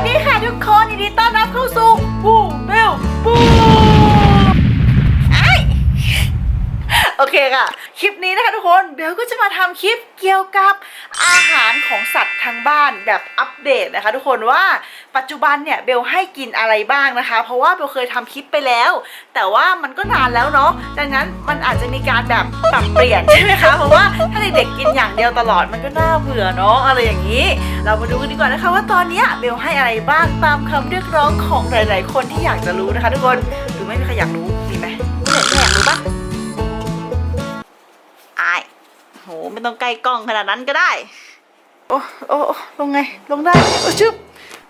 วัสดีค่ะทุกคนยินดีต้อนรับเข้าสู่บูเบลบูไอโอเคค่ะ คลิปนี้นะคะทุกคนเบลก็จะมาทำคลิปเกี่ยวกับอาหารของสัตว์ทางบ้านแบบอัปเดตนะคะ ทุกคนว่า ปัจจุบันเนี่ยเบลให้กินอะไรบ้างนะคะ เพราะว่าเบลเคยทำคลิปไปแล้ว แต่ว่ามันก็นานแล้วเนาะดังนั้นมันอาจจะมีการแบบปรับเปลี่ยนใช่ไหมคะเพราะว่าถ้าเด็กๆกินอย่างเดียวตลอดมันก็น่าเบื่อเนาะอะไรอย่างนี้ เรามาดูกันดีกว่านะคะ ว่าตอนเนี้ยเบลให้อะไรบ้างตามคำเรียกร้องของหลาย ๆ คนที่อยากจะรู้นะคะทุกคนหรือไม่มีใครอยากรู้มีไหมไม่อยากอยากรู้ปะอายโหไม่ต้องใกล้กล้องขนาดนั้นก็ได้ โอ้โอ้โอ้ลงไงลงได้โอ้ชึบ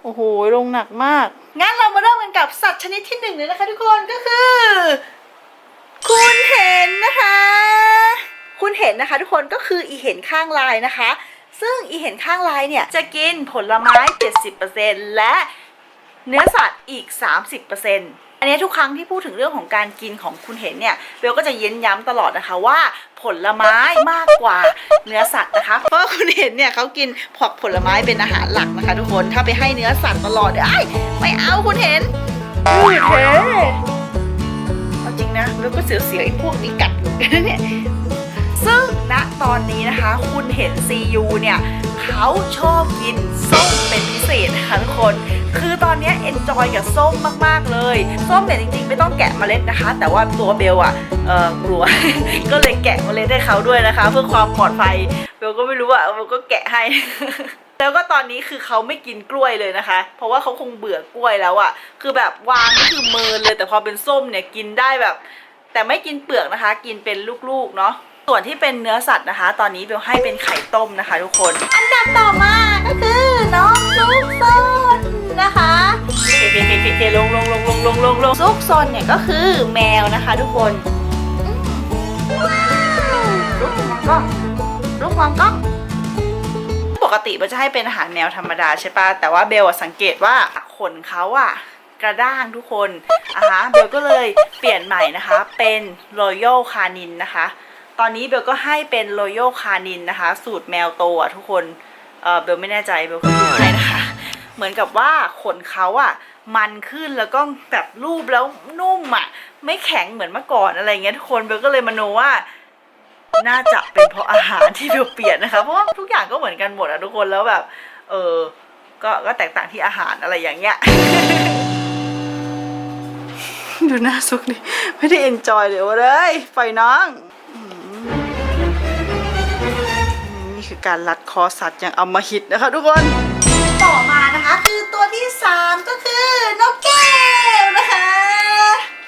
โอ้โห ลงหนักมาก งั้นเรามาเริ่มกันกับสัตว์ชนิดที่หนึ่งเลยนะคะทุกคนก็คือ คุณเห็นนะคะ คุณเห็นนะคะทุกคนก็คืออีเห็นข้างลายนะคะ ซึ่งอีเห็นข้างลายเนี่ยจะกินผลไม้ 70%และเนื้อสัตว์อีก 30% อันนี้ทุกครั้งที่พูดถึงเรื่องของการกินของคุณเห็นเนี่ยเบลก็จะเย้นย้ำตลอดนะคะว่าผลไม้มากกว่าเนื้อสัตว์นะคะ เพราะว่าคุณเห็นเนี่ยเขากินผักผลไม้เป็นอาหารหลักนะคะ ทุกคนถ้าไปให้เนื้อสัตว์ตลอดเดี๋ยวไอ้ยไม่เอาคุณเห็นคุณเห็นเอาจริงนะเบลก็เสียวๆไอ้พวกนี้กัดเหมือนกันนะเนี่ยซึ่งณตอนนี้นะคะ คุณเห็น CU เนี่ย เขาชอบกินส้มเป็นพิเศษนะคะทุกคน คือตอนนี้เอนจอยกับส้มมากๆเลย ส้มเนี่ยจริงๆ ไม่ต้องแกะเมล็ดนะคะ แต่ว่าตัวเบลอะเออกลัว ก็เลยแกะเมล็ดให้เขาด้วยนะคะ เพื่อความปลอดภัย เบลก็ไม่รู้อะเบลก็แกะให้แล้วก็ตอนนี้คือเขาไม่กินกล้วยเลยนะคะ เพราะว่าเขาคงเบื่อกล้วยแล้วอะคือแบบวางนี่คือเมินเลย แต่พอเป็นส้มเนี่ยกินได้แบบ แต่ไม่กินเปลือกนะคะ กินเป็นลูกๆเนาะ ส่วนที่เป็นเนื้อสัตว์นะคะ ตอนนี้เบลให้เป็นไข่ต้มนะคะ ทุกคน อันดับต่อมาก็คือน้องซุกซนนะคะเคเคเคเคเคลงลงลงลงลงลงลงซุกซนเนี่ยก็คือแมวนะคะทุกคนอืมว้าวลูกมองกล้องลูกมองกล้องปกติมันจะให้เป็นอาหารแมวธรรมดาใช่ปะแต่ว่าเบลอะสังเกตว่าขนเขาอะกระด้างทุกคนอะฮะเบลก็เลยเปลี่ยนใหม่นะคะ เป็นรอยัลคานินนะคะ ตอนนี้เบลก็ให้เป็นรอยัลคานินนะคะ สูตรแมวโตอะทุกคนเออเบลไม่แน่ใจเบลก็ดูให้นะคะ เหมือนกับว่าขนเขาอะ มันขึ้นแล้วก็แบบรูปแล้วนุ่มอะ ไม่แข็งเหมือนเมื่อก่อนอะไรเงี้ยทุกคนเบลก็เลยมโนว่าน่าจะเป็นเพราะอาหารที่เบลเปลี่ยนนะคะ เพราะว่าทุกอย่างก็เหมือนกันหมดอะทุกคนแล้วแบบ เออก็ก็แตกต่างที่อาหารอะไรอย่างเงี้ยดูหน้าซุกดิไม่ได้เอนจอยเลยวะเลยปล่อยน้อง คือการรัดคอสัตว์อย่างอำมหิตนะคะทุกคน ต่อมานะคะคือตัวที่ 3 ก็คือนกแก้วนะคะ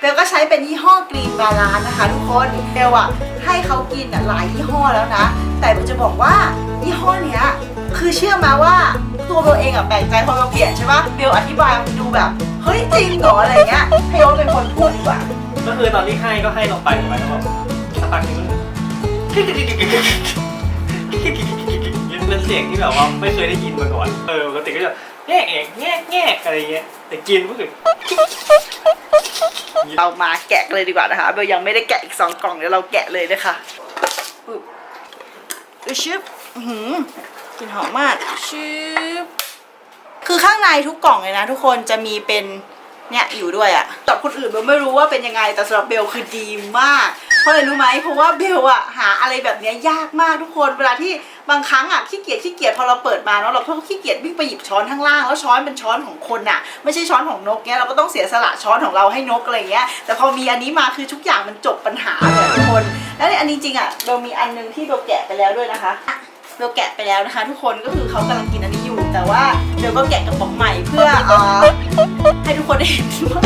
เบลก็ใช้เป็นยี่ห้อกรีนบาลานนะคะทุกคนเบลอะให้เขากินอะหลายยี่ห้อแล้วนะ แต่เบลจะบอกว่ายี่ห้อเนี้ยคือเชื่อมาว่าตัวเบลเองอะแปลกใจพอเราเปลี่ยนใช่ปะเบลอธิบายมันดูแบบ เฮ้ยจริงเหรออะไรเงี้ยให้โอ๊ตเป็นคนพูดดีกว่า ก็คือตอนที่ให้ก็ให้ลงไปถูกไหมแล้วแบบสักพักหนึง เป็นเสียงที่แบบว่าไม่เคยได้ยินมาก่อน เออปกติก็จะแง่เอกแง่แง่อะไรเงี้ย แต่กินก็คือเรามาแกะเลยดีกว่านะคะเบลยังไม่ได้แกะอีกสองกล่องเดี๋ยวเราแกะเลยนะคะอุ๊ยอุ๊ยชึบอื้อหือกลิ่นหอมมากชึบคือข้างในทุกกล่องเลยนะทุกคนจะมีเป็นเนี่ยอยู่ด้วยอะสำหรับคนอื่นเบลไม่รู้ว่าเป็นยังไงแต่สำหรับเบลคือดีมาก เพราะอะไรรู้ไหมเพราะว่าเบลอะหาอะไรแบบเนี้ยยากมากทุกคนเวลาที่บางครั้งอะขี้เกียจขี้เกียจพอเราเปิดมาเนาะเราก็ขี้เกียจวิ่งไปหยิบช้อนข้างล่างแล้วช้อนเป็นช้อนของคนอะไม่ใช่ช้อนของนกเนี้ยเราก็ต้องเสียสละช้อนของเราให้นกอะไรเงี้ยแต่พอมีอันนี้มาคือทุกอย่างมันจบปัญหาเลยทุกคน แล้วในอันนี้จริงอะเรามีอันนึงที่เราแกะไปแล้วด้วยนะคะเราแกะไปแล้วนะคะ ทุกคนก็คือเขากำลังกินอันนี้อยู่ แต่ว่าเดี๋ยวก็แกะกระป๋องใหม่เพื่อเอ่อให้ทุกคนได้เห็นว่า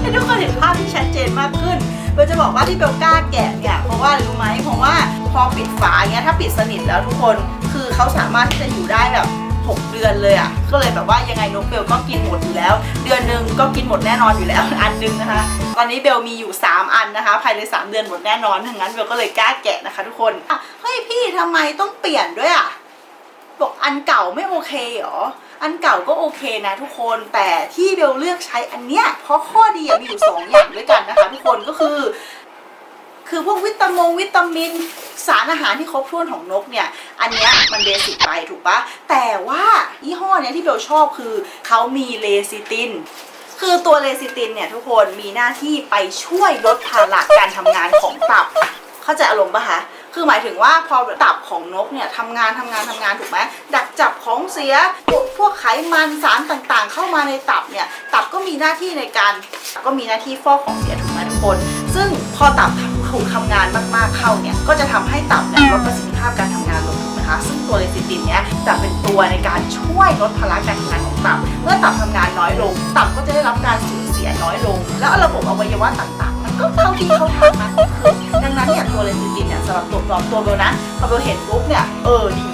ให้ทุกคนเห็นภาพที่ชัดเจนมากขึ้น เบลจะบอกว่าที่เบลกล้าแกะเนี่ยเพราะว่ารู้ไหมเพราะว่าพอปิดฝาเงี้ยถ้าปิดสนิทแล้วทุกคนคือเขาสามารถที่จะอยู่ได้แบบ6เดือนเลยอะ่ะ ก็เลยแบบว่ายังไงนกเบลก็กินหมดอยู่แล้ว เดือนหนึ่งก็กินหมดแน่นอนอยู่แล้วอันหนึงนะคะ ตอนนี้เบลมีอยู่ 3 อันนะคะ ภายใน 3 เดือนหมดแน่นอนทั้งนั้นเบลก็เลยกล้าแกะนะคะทุกคนอะเฮ้ยพี่ทำไมต้องเปลี่ยนด้วยอะบอกอันเก่าไม่โอเคเหรอ อันเก่าก็โอเคนะทุกคนแต่ที่เบลเลือกใช้อันเนี้ยเพราะข้อดีอะมีอยู่สองอย่างด้วยกันนะคะทุกคนก็คือ คือพวกวิตามงวิตามินสารอาหารที่ครบถ้วนของนกเนี่ย อันเนี้ยมันเบสิกไปถูกปะแต่ว่ายี่ห้อเนี้ยที่เบลชอบคือเขามีเลซิตินคือตัวเลซิตินเนี่ยทุกคนมีหน้าที่ไปช่วยลดภาระการทำงานของตับ เข้าใจอารมณ์ปะคะ คือหมายถึงว่าพอตับของนกเนี่ยทำงานทำงานทำงานถูกไหมดักจับของเสียพวกไขมันสารต่างๆ เข้ามาในตับเนี่ยตับก็มีหน้าที่ในการก็มีหน้าที่ฟอกของเสียถูกไหมทุกคน ซึ่งพอตับถูกทำงานมากๆเข้าเนี่ยก็จะทำให้ตับเนี่ยลดประสิทธิภาพการทำงานลงถูกไหมคะซึ่งตัวเลซิตินเนี่ยจะเป็นตัวในการช่วยลดภาระการทำงานของตับ เมื่อตับทำงานน้อยลง ตับก็จะได้รับการสูญเสียน้อยลง แล้วระบบอวัยวะต่างๆ ก็เข้าที่เขาทางมากยิ่งขึ้นดังนั้นเนี่ยตัวเลซิตินเนี่ยสำหรับตัวปลอมตัวเบลนะพอเบลเห็นปุ๊บเนี่ยเออดี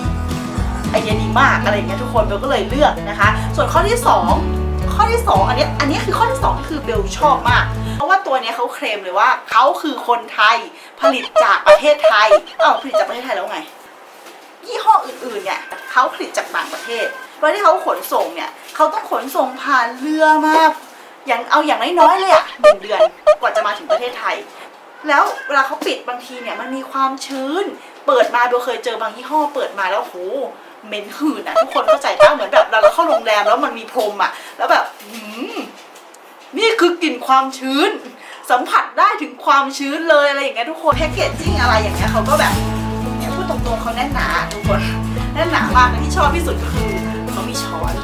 ไอเดียดีมากอะไรอย่างเงี้ยทุกคนเบลก็เลยเลือกนะคะ ส่วนข้อที่ 2 ข้อที่ 2 อันนี้อันนี้คือข้อที่ 2 คือเบลชอบมาก เพราะว่าตัวเนี้ยเขาเคลมเลยว่าเขาคือคนไทยผลิตจากประเทศไทยเอ้าผลิตจากประเทศไทยแล้วไงยี่ห้ออื่นๆเนี่ยเขาผลิตจากต่างประเทศเวลาที่เขาขนส่งเนี่ยเขาต้องขนส่งผ่านเรือมา อย่างเอาอย่างน้อยๆเลยอะหนึ่งเดือนกว่าจะมาถึงประเทศไทย แล้วเวลาเขาปิดบางทีเนี่ยมันมีความชื้น เปิดมาเบลเคยเจอบางยี่ห้อเปิดมาแล้วโหเหม็นหืนอะทุกคนเข้าใจป่ะเหมือนแบบเราเข้าโรงแรมแล้วมันมีพรมอะแล้วแบบหืมนี่คือกลิ่นความชื้น สัมผัสได้ถึงความชื้นเลยอะไรอย่างเงี้ยทุกคนแพคเกจจิ้งอะไรอย่างเงี้ยเขาก็แบบเนี่ยพูดตรงๆเขาแน่นหนาทุกคนแน่นหนามากและที่ชอบที่สุดก็คือเขามีช้อน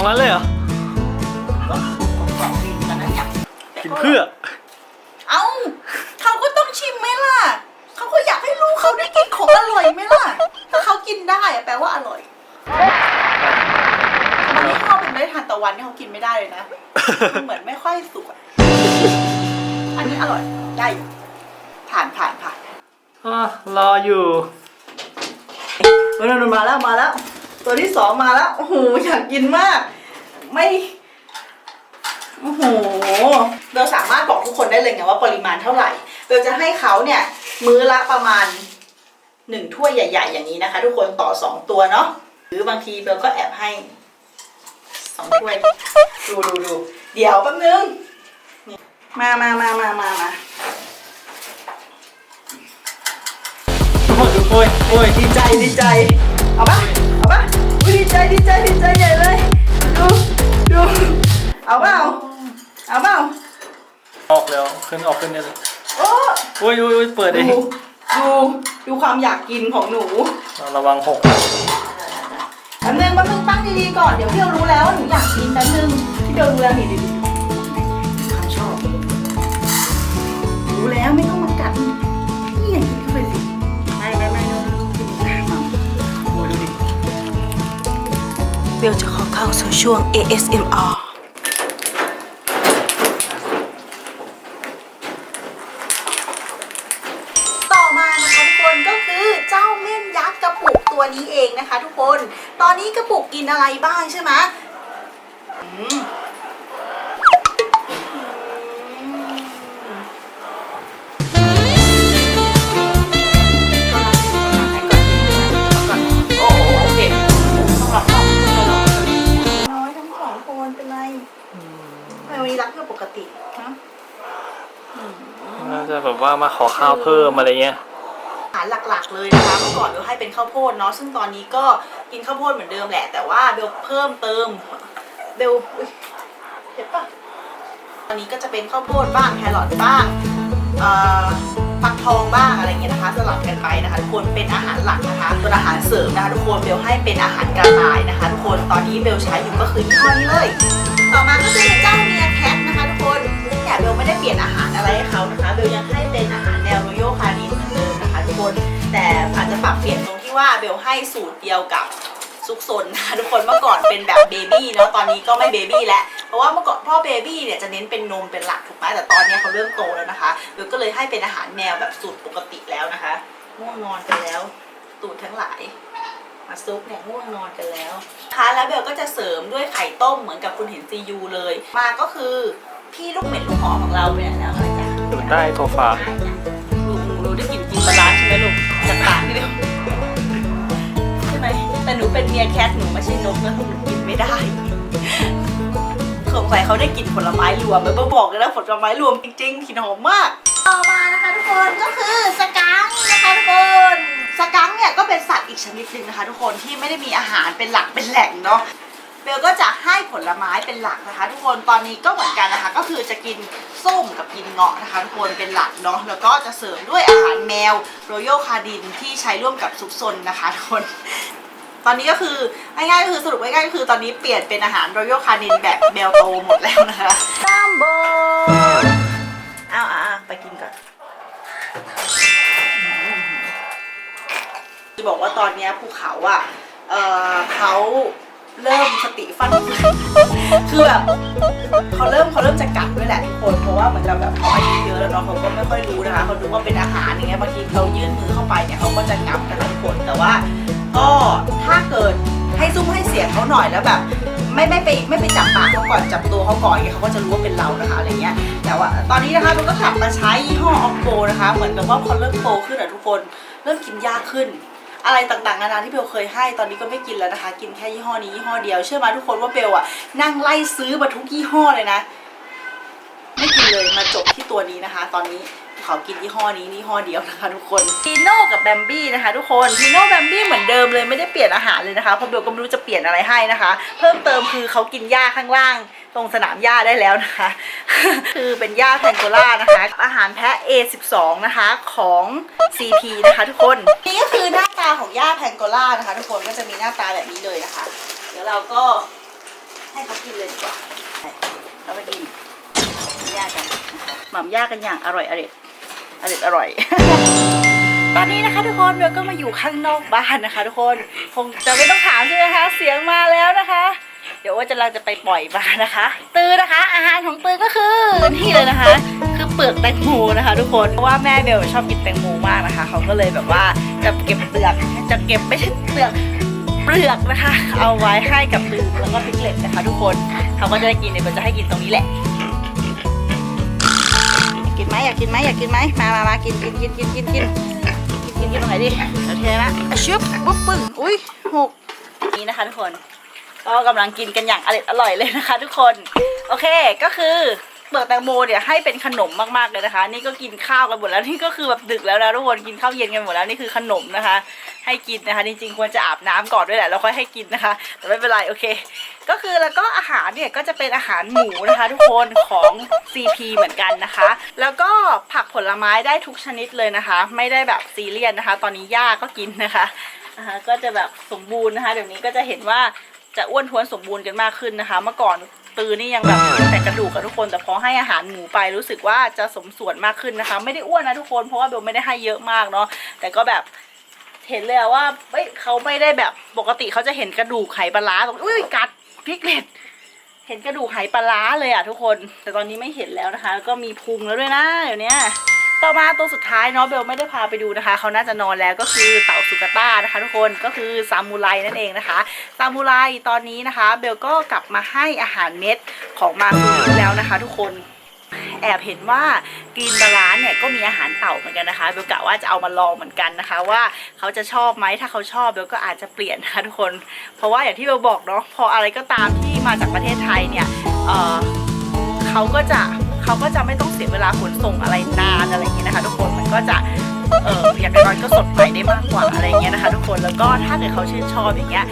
ตรงนั้นเลยเหรอก็กรอบๆดีกันนะเนี่ยแต่กินเพื่อ เอ้าเขาก็ต้องชิมไหมล่ะ เขาก็อยากให้รู้เขาได้กินของอร่อยไหมล่ะ ถ้าเขากินได้อะแปลว่าอร่อยบางยี่ห้อเป็นเมล็ดทานตะวันนี่เขากินไม่ได้เลยนะ มันเหมือนไม่ค่อยสุกอะอันนี้อร่อยได้อยู่ผ่านผ่านผ่าน อะรออยู่ เฮ้ยนนมาแล้วมาแล้ว ตัวที่สองมาแล้วโอ้โหอยากกินมาก ไม่โอ้โหเราสามารถบอกทุกคนได้เลยไงว่าปริมาณเท่าไหร่เราจะให้เขาเนี่ยมื้อละประมาณหนึ่งถ้วยใหญ่ ๆ อย่างนี้นะคะ ทุกคนต่อสองตัวเนาะหรือบางทีเบลก็แอบให้สองถ้วยดูดูดูเดี๋ยวแป๊บนึงนี่มามามามามามาโอ้ยโอ้ยโอ้ยดีใจดีใจเอาปะเอา ปะอุ๊ยดีใจดีใจดีใจใหญ่เลย ดูดูเอาเปล่าเอาเปล่าออกแล้วขึ้นออกขึ้นเนี่ยเลยโอ้โอ้ยโอ้ยโอ้ยเปิดเอดูงดูดูความอยากกินของหนูระวังหกแป๊บนึงแป๊บนึงตั้งดีๆก่อนเดี๋ยวพี่เรารู้แล้วว่าหนูอยากกินแป๊บนึงพี่เรารู้แล้วนี่ดี ลจะขอเข้าสู่ช่วง ASMR ต่อมานะคะทุกคนก็คือเจ้าเม่นยักษ์กระปุกตัวนี้เองนะคะ ทุกคน ตอนนี้กระปุกกินอะไรบ้างใช่ไหม จะแบบว่ามาขอข้าวเพิ่มอะไรเงี้ย อาหารหลักๆเลยนะคะเมื่อก่อนเบลให้เป็นข้าวโพดเนาะซึ่งตอนนี้ก็กินข้าวโพดเหมือนเดิมแหละ แต่ว่าเบลเพิ่มเติมเบลอุ๊ยเห็นปะตอนนี้ก็จะเป็นข้าวโพดบ้างแครอทบ้างเอ่อฟักทองบ้างอะไรเงี้ยนะคะสลับกันไปนะคะทุกคนเป็นอาหารหลักนะคะส่วนอาหารเสริมนะคะทุกคนเบลให้เป็นอาหารกระต่ายนะคะทุกคนตอนนี้เบลใช้อยู่ก็คือยี่ห้อนี้เลย ต่อมาก็จะเป็นเจ้าเมียแคทน เบลไม่ได้เปลี่ยนอาหารอะไรให้เขานะคะเบลยังให้เป็นอาหารแนวโรโยคานินเหมือนเดิมนะคะทุกคนแต่อาจจะปรับเปลี่ยนตรงที่ว่าเบลให้สูตรเดียวกับซุกซนนะคะทุกคนเมื่อก่อนเป็นแบบเบบี้เนาะตอนนี้ก็ไม่เบบี้แล้วเพราะว่าเมื่อก่อนพ่อเบบี้เนี่ยจะเน้นเป็นนมเป็นหลักถูกไหมแต่ตอนนี้เขาเริ่มโตแล้วนะคะเบลก็เลยให้เป็นอาหารแมวแบบสูตรปกติแล้วนะคะง่วงนอนกันแล้วตูดทั้งหลายมาซุปเนี่ยง่วงนอนกันแล้วนะคะแล้วเบลก็จะเสริมด้วยไข่ต้มเหมือนกับคุณเห็นซียูเลย มาก็คือ พี่ลูกเหม็ดลูกหอมของเราเนี่ยแล้วอะไรจ้ะอยู่ใต้โซฟาลูกหนูรู้ได้กลิ่นกินปลาร้าใช่ไหมลูกจากปากนี่เดียวใช่ไหมแต่หนูเป็นเมียแคทหนูไม่ใช่นกนะหนูกินไม่ได้สงสัยเขาได้กลิ่นผลไม้รวมแบบบอกเลยนะผลไม้รวมจริงๆกลิ่นหอมมาก ต่อมานะคะทุกคนก็คือสกังค์นะคะทุกคนสกังค์เนี่ยก็เป็นสัตว์อีกชนิดหนึ่งนะคะ ทุกคนที่ไม่ได้มีอาหารเป็นหลักเป็นแหล่งเนาะ เบลก็จะให้ผลไม้เป็นหลักนะคะ ทุกคนตอนนี้ก็เหมือนกันนะคะ ก็คือจะกินส้มกับกินเงาะนะคะทุกคนเป็นหลักเนาะแล้วก็จะเสริมด้วยอาหารแมวโรโยคาดินที่ใช้ร่วมกับซุปซนนะคะทุกคนตอนนี้ก็คือง่ายๆก็คือสรุปง่ายๆก็คือตอนนี้เปลี่ยนเป็นอาหารโรโยคาดินแบบแมวโตหมดแล้วนะคะตัมโบเอาอะๆไปกินก่อนจะบอกว่าตอนเนี้ยภูเขาอะเออเขา เริ่มสติฟันคือแบบเขาเริ่มเขาเริ่มจะกัดด้วยแหละทุกคนเพราะว่าเหมือนกับแบบเขาอายุเยอะแล้วเนาะเขาก็ไม่ค่อยรู้นะคะเขาดูว่าเป็นอาหารอย่างเงี้ยบางทีเขายื่นมือเข้าไปเนี่ยเขาก็จะงับนะคะทุกคนแต่ว่า ก็ถ้าเกิดให้ซุ้มให้เสียงเขาหน่อยแล้วแบบไม่ไม่ไปไม่ไปจับปากเขาก่อนจับตัวเขาก่อนอย่างเงี้ยเขาก็จะรู้ว่าเป็นเรานะคะอะไรเงี้ยแต่ว่าตอนนี้นะคะมันก็กลับมาใช้ยี่ห้อออโกนะคะ เหมือนกับว่าพอเริ่มโตขึ้นอะทุกคนเริ่มกินยากขึ้น อะไรต่างๆนานาที่เบลเคยให้ตอนนี้ก็ไม่กินแล้วนะคะ กินแค่ยี่ห้อนี้ยี่ห้อเดียวเชื่อมาทุกคนว่าเบลอะนั่งไล่ซื้อมาทุกยี่ห้อเลยนะ ไม่กินเลยมาจบที่ตัวนี้นะคะ ตอนนี้ ขากินยี่ห้อนี้ยี่ห้อเดียวนะคะทุกคนทีโน่กับแบมบี้นะคะทุกคนทีโน่แบมบี้เหมือนเดิมเลยไม่ได้เปลี่ยนอาหารเลยนะคะเพราะเบลก็ไม่รู้จะเปลี่ยนอะไรให้นะคะ เพิ่มเติมคือเขากินหญ้าข้างล่างตรงสนามหญ้าได้แล้วนะคะ คือเป็นหญ้าแพนโกล่านะคะ อาหารแพะ A12 นะคะของ CP นะคะทุกคนนี่ก็คือหน้าตาของหญ้าแพนโกล่านะคะ ทุกคนก็จะมีหน้าตาแบบนี้เลยนะคะ เดี๋ยวเราก็ให้เขากินเลยดีกว่าเราไปกินหญ้ากันหม่ำหญ้ากันอย่างอร่อยอร่อย อร่อยอร่อยตอนนี้นะคะทุกคนเบลก็มาอยู่ข้างนอกบ้านนะคะ ทุกคนคงจะไม่ต้องถามใช่ไหมคะเสียงมาแล้วนะคะ เดี๋ยวว่าจะเราจะไปปล่อยมานะคะ ตือนะคะ อาหารของตือก็คือนี่เลยนะคะ คือเปลือกแตงโมนะคะ ทุกคนเพราะว่าแม่เบลชอบกินแตงโมมากนะคะ เขาก็เลยแบบว่าจะเก็บเปลือกจะเก็บไม่ใช่เปลือกเปลือกนะคะ เอาไว้ให้กับตือแล้วก็พิกเล็ตนะคะ ทุกคนเขาก็จะได้กินเดี๋ยวเบลจะให้กินตรงนี้แหละ อยากกินไหมอยากกินไหมมามามากินกินกินกินกินกินกินกินกินตรงไหนดิโอเคนะอะชึบปุ๊บปึ้งอุ้ยหกนี่นะคะทุกคน ก็กำลังกินกันอย่างอร่อยอร่อยเลยนะคะ ทุกคน โอเคก็คือ เปลือกแตงโมเนี่ยให้เป็นขนมมากๆเลยนะคะ นี่ก็กินข้าวกันหมดแล้วนี่ก็คือแบบดึกแล้วนะทุกคนกินข้าวเย็นกันหมดแล้วนี่คือขนมนะคะ ให้กินนะคะ จริงๆควรจะอาบน้ำก่อนด้วยแหละแล้วค่อยให้กินนะคะ แต่ไม่เป็นไรโอเค ก็คือแล้วก็อาหารเนี่ยก็จะเป็นอาหารหมูนะคะ ทุกคนของ CP เหมือนกันนะคะ แล้วก็ผักผลไม้ได้ทุกชนิดเลยนะคะ ไม่ได้แบบซีเรียสนะคะ ตอนนี้ย่าก็กินนะคะนะคะก็จะแบบสมบูรณ์นะคะ เดี๋ยวนี้ก็จะเห็นว่าจะอ้วนท้วนสมบูรณ์กันมากขึ้นนะคะ เมื่อก่อน ตือนี่ยังแบบแต่กระดูกกับทุกคน แต่พอให้อาหารหมูไปรู้สึกว่าจะสมส่วนมากขึ้นนะคะ ไม่ได้อ้วนนะทุกคนเพราะว่าเบลไม่ได้ให้เยอะมากเนาะแต่ก็แบบเห็นเลยอะว่าเอ้ยเขาไม่ได้แบบปกติเขาจะเห็นกระดูกไขปลาร้าตรงอุ้ยกัดพริกเล็ดเห็นกระดูกไหปลาร้าเลยอะทุกคน แต่ตอนนี้ไม่เห็นแล้วนะคะแล้วก็มีพุงแล้วด้วยนะเดี๋ยวนี้ ต่อมาตัวสุดท้ายเนาะเบลไม่ได้พาไปดูนะคะเขาน่าจะนอนแล้วก็คือเต่าสุกาต้านะคะทุกคนก็คือซามูไรนั่นเองนะคะซามูไรตอนนี้นะคะ เบลก็กลับมาให้อาหารเม็ดของมาคุริแล้วนะคะ ทุกคนแอบเห็นว่ากรีนบาลานเนี่ยก็มีอาหารเต่าเหมือนกันนะคะเบลกะว่าจะเอามาลองเหมือนกันนะคะ ว่าเขาจะชอบไหมถ้าเขาชอบเบลก็อาจจะเปลี่ยนนะคะทุกคน เพราะว่าอย่างที่เบลบอกเนาะพออะไรก็ตามที่มาจากประเทศไทยเนี่ยเเขาก็จะ เขาก็จะไม่ต้องเสียเวลาขนส่งอะไรนานอะไรอย่างเงี้ยนะคะ ทุกคนมันก็จะเอออย่างน้อยก็สดใหม่ได้มากกว่าอะไรอย่างเงี้ยนะคะ ทุกคนแล้วก็ถ้าเกิดเขาชื่นชอบอย่างเงี้ย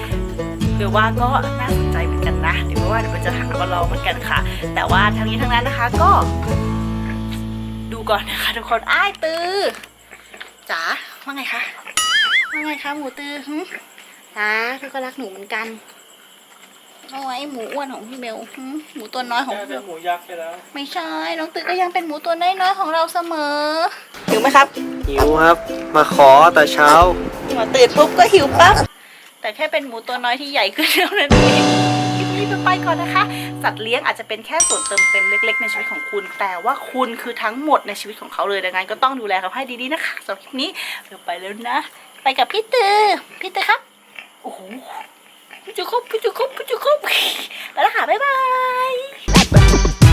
เบลว่าก็น่าสนใจเหมือนกันนะเดี๋ยวว่าเดี๋ยวจะหามาลองเหมือนกันค่ะ แต่ว่าทั้งนี้ทั้งนั้นนะคะก็ ดูก่อนนะคะทุกคนอ้ายตือจ๋าว่าไงคะว่าไงคะหมูตือหึจ๋าพี่ก็รักหนูเหมือนกัน โอ้ยหมูอ้วนของพี่เบลหึหมูตัวน้อยของน่าพี่เบจะลหมูยักษ์ไปแล้ว ไม่ใช่ น้องตือก็ยังเป็นหมูตัวน้อยๆของเราเสมอหิวไหมครับหิวครับ มาขอแต่เช้า หัวตื่นปุ๊บก็หิวปั๊บ แต่แค่เป็นหมูตัวน้อยที่ใหญ่ขึ้นเท่านั้นเองคลิปนี้ไปก่อนนะคะ สัตว์เลี้ยงอาจจะเป็นแค่ส่วนเติมเต็มเล็ก ๆ ในชีวิตของคุณ แต่ว่าคุณคือทั้งหมดในชีวิตของเขาเลย ดังนั้นก็ต้องดูแลเขาให้ดีๆนะคะสำหรับคลิปนี้เดี๋ยวไปแล้วนะ ไปกับพี่ตือ พี่ตือครับ โอ้โหพี่ จุคบจุคบจุ๊จุ๊บแล้วค่ะบ๊ายบาย